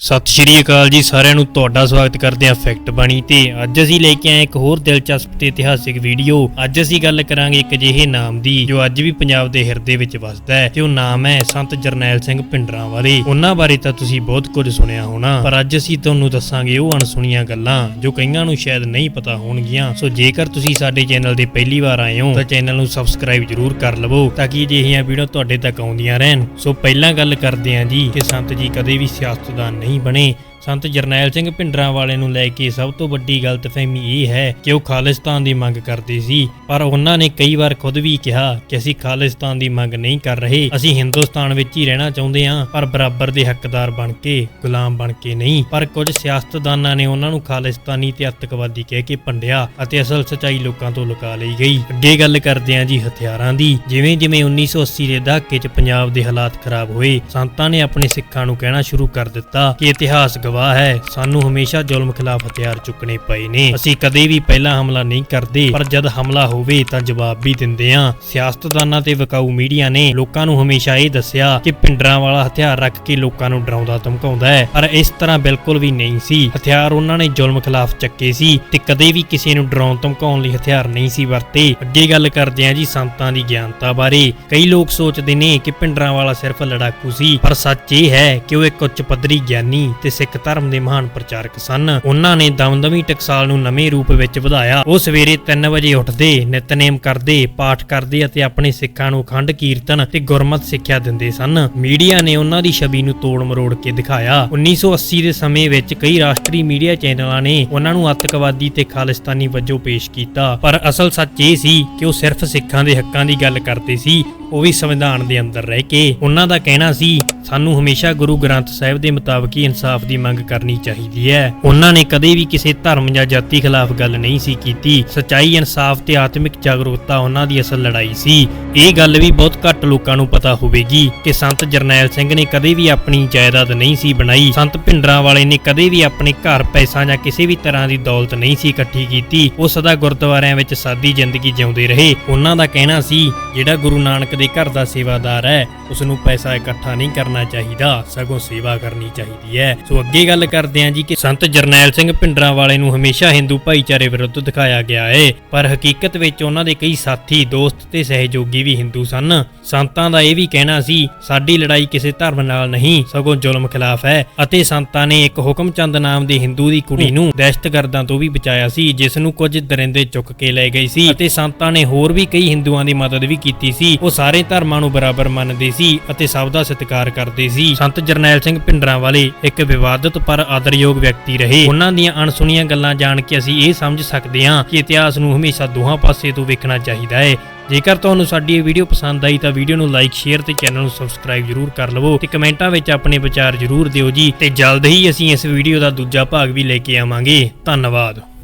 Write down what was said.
ਸਤਿ ਸ਼੍ਰੀ ਅਕਾਲ ਜੀ, ਸਾਰਿਆਂ ਨੂੰ ਤੁਹਾਡਾ ਸਵਾਗਤ ਕਰਦੇ ਹਾਂ ਫੈਕਟ ਬਾਣੀ ਤੇ। ਅੱਜ ਅਸੀਂ ਲੈ ਕੇ ਆਏ ਇੱਕ ਹੋਰ ਦਿਲਚਸਪ ਤੇ ਇਤਿਹਾਸਿਕ ਵੀਡੀਓ ਅੱਜ ਅਸੀਂ ਗੱਲ ਕਰਾਂਗੇ ਇੱਕ ਅਜਿਹੇ ਨਾਮ ਦੀ, ਜੋ ਅੱਜ ਵੀ ਪੰਜਾਬ ਦੇ ਹਿਰਦੇ ਵਿੱਚ ਵਸਦਾ ਹੈ, ਤੇ ਉਹ ਨਾਮ ਹੈ ਸੰਤ ਜਰਨੈਲ ਸਿੰਘ ਪਿੰਡਰਾਂ ਬਾਰੇ ਉਹਨਾਂ ਬਾਰੇ ਤਾਂ ਤੁਸੀਂ ਬਹੁਤ ਕੁਝ ਸੁਣਿਆ ਹੋਣਾ, ਪਰ ਅੱਜ ਅਸੀਂ ਤੁਹਾਨੂੰ ਦੱਸਾਂਗੇ ਉਹ ਅਣਸੁਣੀਆਂ ਗੱਲਾਂ, ਜੋ ਕਈਆਂ ਨੂੰ ਸ਼ਾਇਦ ਨਹੀਂ ਪਤਾ ਹੋਣਗੀਆਂ। ਸੋ ਜੇਕਰ ਤੁਸੀਂ ਸਾਡੇ ਚੈਨਲ ਦੇ ਪਹਿਲੀ ਵਾਰ ਆਏ ਹੋ, ਤਾਂ ਚੈਨਲ ਨੂੰ ਸਬਸਕ੍ਰਾਈਬ ਜਰੂਰ ਕਰ ਲਵੋ, ਤਾਂ ਕਿ ਅਜਿਹੀਆਂ ਵੀਡੀਓ ਤੁਹਾਡੇ ਤੱਕ ਆਉਂਦੀਆਂ ਰਹਿਣ। ਸੋ ਪਹਿਲਾਂ ਗੱਲ ਕਰਦੇ ਹਾਂ ਜੀ, ਕਿ ਸੰਤ ਜੀ ਕਦੇ ਵੀ ਸਿਆਸਤਦਾਨ ਨਹੀਂ ਬਣੇ। ਸੰਤ ਜਰਨੈਲ ਸਿੰਘ ਭਿੰਡਰਾਂ ਵਾਲੇ ਨੂੰ ਲੈ ਕੇ ਸਭ ਤੋਂ ਵੱਡੀ ਗਲਤਫਹਿਮੀ ਇਹ ਹੈ ਕਿ ਉਹ ਖਾਲਿਸਤਾਨ ਦੀ ਮੰਗ ਕਰਦੇ ਸੀ। ਪਰ ਉਹਨਾਂ ਨੇ ਕਈ ਵਾਰ ਖੁਦ ਵੀ ਕਿਹਾ ਕਿ ਅਸੀਂ ਖਾਲਿਸਤਾਨ ਦੀ ਮੰਗ ਨਹੀਂ ਕਰ ਰਹੇ। ਅਸੀਂ ਹਿੰਦੁਸਤਾਨ ਵਿੱਚ ਹੀ ਰਹਿਣਾ ਚਾਹੁੰਦੇ ਹਾਂ, ਪਰ ਬਰਾਬਰ ਦੇ ਹੱਕਦਾਰ ਬਣ ਕੇ, ਗੁਲਾਮ ਬਣ ਕੇ ਨਹੀਂ। ਪਰ ਕੁਝ ਸਿਆਸਤਦਾਨਾਂ ਨੇ ਉਹਨਾਂ ਨੂੰ ਖਾਲਿਸਤਾਨੀ ਤੇ ਅੱਤਕਵਾਦੀ ਕਹਿ ਕੇ ਭੰਡਿਆ ਅਤੇ ਅਸਲ ਸਚਾਈ ਲੋਕਾਂ ਤੋਂ ਲੁਕਾ ਲਈ ਗਈ। ਅੱਗੇ ਗੱਲ ਕਰਦੇ ਹਾਂ ਜੀ ਹਥਿਆਰਾਂ ਦੀ। ਜਿਵੇਂ ਜਿਵੇਂ 1980 ਦੇ ਦਹਾਕੇ 'ਚ ਪੰਜਾਬ ਦੇ ਹਾਲਾਤ ਖਰਾਬ ਹੋਏ, ਸੰਤਾਂ ਨੇ ਆਪਣੇ ਸਿੱਖਾਂ ਨੂੰ ਕਹਿਣਾ ਸ਼ੁਰੂ ਕਰ ਦਿੱਤਾ ਕਿ ਇਤਿਹਾਸ ਗਵਾਹ ਹੈ। ਸਾਨੂੰ ਹਮੇਸ਼ਾ ਜ਼ੁਲਮ ਖਿਲਾਫ ਹਥਿਆਰ ਚੁੱਕਣੇ ਪਏ ਨੇ। ਅਸੀਂ ਕਦੇ ਵੀ ਪਹਿਲਾ ਹਮਲਾ ਨਹੀਂ ਕਰਦੇ, ਪਰ ਜਦ ਹਮਲਾ ਹੋਵੇ ਤਾਂ ਜਵਾਬ ਵੀ ਦਿੰਦੇ ਹਾਂ। ਸਿਆਸਤਦਾਨਾਂ ਤੇ ਵਿਕਾਊ ਮੀਡੀਆ ਨੇ ਲੋਕਾਂ ਨੂੰ ਹਮੇਸ਼ਾ ਇਹ ਦੱਸਿਆ ਕਿ ਪਿੰਡਰਾਂ ਵਾਲਾ ਹਥਿਆਰ ਰੱਖ ਕੇ ਲੋਕਾਂ ਨੂੰ ਡਰਾਉਂਦਾ ਧਮਕਾਉਂਦਾ ਹੈ। ਪਰ ਇਸ ਤਰ੍ਹਾਂ ਬਿਲਕੁਲ ਵੀ ਨਹੀਂ ਸੀ। ਹਥਿਆਰ ਉਹਨਾਂ ਨੇ ਜ਼ੁਲਮ ਖਿਲਾਫ ਚੱਕੇ ਸੀ ਤੇ ਕਦੇ ਵੀ ਕਿਸੇ ਨੂੰ ਡਰਾਉਣ, ਧਮਕਾਉਣ ਲਈ ਹਥਿਆਰ ਨਹੀਂ ਸੀ ਵਰਤੇ। ਅੱਗੇ ਗੱਲ ਕਰਦੇ ਹਾਂ ਜੀ ਸੰਤਾਂ ਦੀ ਗਿਆਨਤਾ ਬਾਰੇ। ਕਈ ਲੋਕ ਸੋਚਦੇ ਨੇ ਕਿ ਪਿੰਡਰਾਂ ਵਾਲਾ ਸਿਰਫ ਲੜਾਕੂ ਸੀ, ਪਰ ਸੱਚ ਇਹ ਹੈ ਕਿ ਉਹ ਇੱਕ ਉੱਚ ਪੱਧਰੀ ਗਿਆਨੀ ਤੇ ਸਿੱਖ ਧਰਮ ਦੇ ਮਹਾਨ ਪ੍ਰਚਾਰਕ ਸਨ। ਉਹਨਾਂ ਨੇ ਦਮਦਮੀ ਟਕਸਾਲ ਨੂੰ ਨਵੇਂ ਰੂਪ ਵਿੱਚ ਵਧਾਇਆ। ਉਹ ਸਵੇਰੇ 3 ਵਜੇ ਉੱਠਦੇ, ਨਿਤਨੇਮ ਕਰਦੇ, ਪਾਠ ਕਰਦੇ ਅਤੇ ਆਪਣੇ ਸਿੱਖਾਂ ਨੂੰ ਅਖੰਡ ਕੀਰਤਨ ਤੇ ਗੁਰਮਤ ਸਿੱਖਿਆ ਦਿੰਦੇ ਸਨ। ਮੀਡੀਆ ਨੇ ਉਹਨਾਂ ਦੀ ਛਵੀ ਨੂੰ ਤੋੜ ਮਰੋੜ ਕੇ ਦਿਖਾਇਆ। 1980 ਦੇ ਸਮੇਂ ਵਿੱਚ ਕਈ ਰਾਸ਼ਟਰੀ ਮੀਡੀਆ ਚੈਨਲਾਂ ਨੇ ਉਹਨਾਂ ਨੂੰ ਅੱਤਕਵਾਦੀ ਤੇ ਖਾਲਿਸਤਾਨੀ ਵਜੋਂ ਪੇਸ਼ ਕੀਤਾ। ਪਰ ਅਸਲ ਸੱਚ ਇਹ ਸੀ ਕਿ ਉਹ ਸਿਰਫ ਸਿੱਖਾਂ ਦੇ ਹੱਕਾਂ ਦੀ ਗੱਲ ਕਰਦੇ ਸੀ। ਉਹ ਵੀ ਸੰਵਿਧਾਨ ਦੇ ਅੰਦਰ ਰਹਿ ਕੇ। ਉਹਨਾਂ ਦਾ ਕਹਿਣਾ ਸੀ, ਸਾਨੂੰ ਹਮੇਸ਼ਾ ਗੁਰੂ ਗ੍ਰੰਥ ਸਾਹਿਬ ਦੇ ਮੁਤਾਬਕ ਹੀ ਇਨਸਾਫ ਦੀ ਮੰਗ ਕਰਨੀ ਚਾਹੀਦੀ ਹੈ। ਉਹਨਾਂ ਨੇ ਕਦੇ ਵੀ ਕਿਸੇ ਧਰਮ ਜਾਂ ਜਾਤੀ ਖਿਲਾਫ ਗੱਲ ਨਹੀਂ ਸੀ ਕੀਤੀ। ਸਚਾਈ, ਇਨਸਾਫ ਤੇ ਆਤਮਿਕ ਜਾਗਰੂਕਤਾ ਉਹਨਾਂ ਦੀ ਅਸਲ ਲੜਾਈ ਸੀ। ਇਹ ਗੱਲ ਵੀ ਬਹੁਤ ਘੱਟ ਲੋਕਾਂ ਨੂੰ ਪਤਾ ਹੋਵੇਗੀ ਕਿ ਸੰਤ ਜਰਨੈਲ ਸਿੰਘ ਨੇ ਕਦੇ ਵੀ ਆਪਣੀ ਜਾਇਦਾਦ ਨਹੀਂ ਸੀ ਬਣਾਈ। ਸੰਤ ਭਿੰਡਰਾਂ ਵਾਲੇ ਨੇ ਕਦੇ ਵੀ ਆਪਣੇ ਘਰ ਪੈਸਾ ਜਾਂ ਕਿਸੇ ਵੀ ਤਰ੍ਹਾਂ ਦੀ ਦੌਲਤ ਨਹੀਂ ਸੀ ਇਕੱਠੀ ਕੀਤੀ। ਉਹ ਸਦਾ ਗੁਰਦੁਆਰਿਆਂ ਵਿੱਚ ਸਾਦੀ ਜ਼ਿੰਦਗੀ ਜਿਉਂਦੇ ਰਹੇ। ਉਹਨਾਂ ਦਾ ਕਹਿਣਾ ਸੀ ਜਿਹੜਾ ਗੁਰੂ ਨਾਨਕ ਦੇ ਘਰ ਦਾ ਸੇਵਾਦਾਰ ਹੈ ਉਸ ਨੂੰ ਪੈਸਾ ਇਕੱਠਾ ਨਹੀਂ ਕਰਨਾ ਚਾਹੀਦਾ, ਸਗੋਂ ਸੇਵਾ ਕਰਨੀ ਚਾਹੀਦੀ ਹੈ। ਸੋ ਅੱਗੇ ਗੱਲ ਕਰਦੇ ਹਾਂ ਜੀ ਕਿ ਸੰਤ ਜਰਨੈਲ ਸਿੰਘ ਭਿੰਡਰਾਂ ਵਾਲੇ ਨੂੰ ਹਮੇਸ਼ਾ ਹਿੰਦੂ ਭਾਈਚਾਰੇ ਵਿਰੁੱਧ ਦਿਖਾਇਆ ਗਿਆ ਹੈ ਪਰ ਹਕੀਕਤ ਵਿੱਚ ਉਹਨਾਂ ਦੇ ਕਈ ਸਾਥੀ, ਦੋਸਤ ਤੇ ਸਹਿਯੋਗੀ ਵੀ ਹਿੰਦੂ ਸਨ। ਸੰਤਾਂ ਦਾ ਇਹ ਵੀ ਕਹਿਣਾ ਸੀ, ਸਾਡੀ ਲੜਾਈ ਕਿਸੇ ਧਰਮ ਨਾਲ ਨਹੀਂ, ਸਗੋਂ ਜ਼ੁਲਮ ਖਿਲਾਫ ਹੈ, ਅਤੇ ਸੰਤਾਂ ਨੇ ਇੱਕ ਹੁਕਮਚੰਦ ਨਾਮ ਦੇ ਹਿੰਦੂ ਦੀ ਕੁੜੀ ਨੂੰ ਦਹਿਸ਼ਤਗਰਦਾਂ ਤੋਂ ਵੀ ਬਚਾਇਆ ਸੀ, ਜਿਸ ਨੂੰ ਕੁਝ ਦਰਿੰਦੇ ਚੁੱਕ ਕੇ ਲੈ ਗਏ ਸੀ, ਅਤੇ ਸੰਤਾਂ ਨੇ ਹੋਰ ਵੀ ਕਈ ਹਿੰਦੂਆਂ ਦੀ ਮਦਦ ਵੀ ਕੀਤੀ ਸੀ। ਉਹ ਸਾਰੇ ਧਰਮਾਂ ਨੂੰ ਬਰਾਬਰ ਮੰਨਦੇ ਸੀ ਅਤੇ ਸਭ ਦਾ ਸਤਿਕਾਰ ਕਰਦੇ ਸੀ। ਸੰਤ ਜਰਨੈਲ ਸਿੰਘ ਭਿੰਡਰਾਂ ਵਾਲੇ ਇੱਕ ਵਿਵਾਦਤ ਪਰ ਆਦਰਯੋਗ ਵਿਅਕਤੀ ਰਹੇ। ਉਹਨਾਂ ਦੀਆਂ ਅਣਸੁਣੀਆਂ ਗੱਲਾਂ ਜਾਣ ਕੇ ਅਸੀਂ ਇਹ ਸਮਝ ਸਕਦੇ ਹਾਂ ਕਿ ਇਤਿਹਾਸ ਨੂੰ ਹਮੇਸ਼ਾ ਦੋਹਾਂ ਪਾਸੇ ਤੋਂ ਵੇਖਣਾ ਚਾਹੀਦਾ ਹੈ। ਜੇਕਰ ਤੁਹਾਨੂੰ ਸਾਡੀ ਇਹ ਵੀਡੀਓ ਪਸੰਦ ਆਈ ਤਾਂ ਵੀਡੀਓ ਨੂੰ ਲਾਈਕ, ਸ਼ੇਅਰ ਤੇ ਚੈਨਲ ਨੂੰ ਸਬਸਕ੍ਰਾਈਬ ਜਰੂਰ ਕਰ ਲਵੋ ਤੇ ਕਮੈਂਟਾਂ ਵਿੱਚ ਆਪਣੇ ਵਿਚਾਰ ਜਰੂਰ ਦਿਓ ਜੀ ਤੇ ਜਲਦ ਹੀ ਅਸੀਂ ਇਸ ਵੀਡੀਓ ਦਾ ਦੂਜਾ ਭਾਗ ਵੀ ਲੈ ਕੇ ਆਵਾਂਗੇ। ਧੰਨਵਾਦ।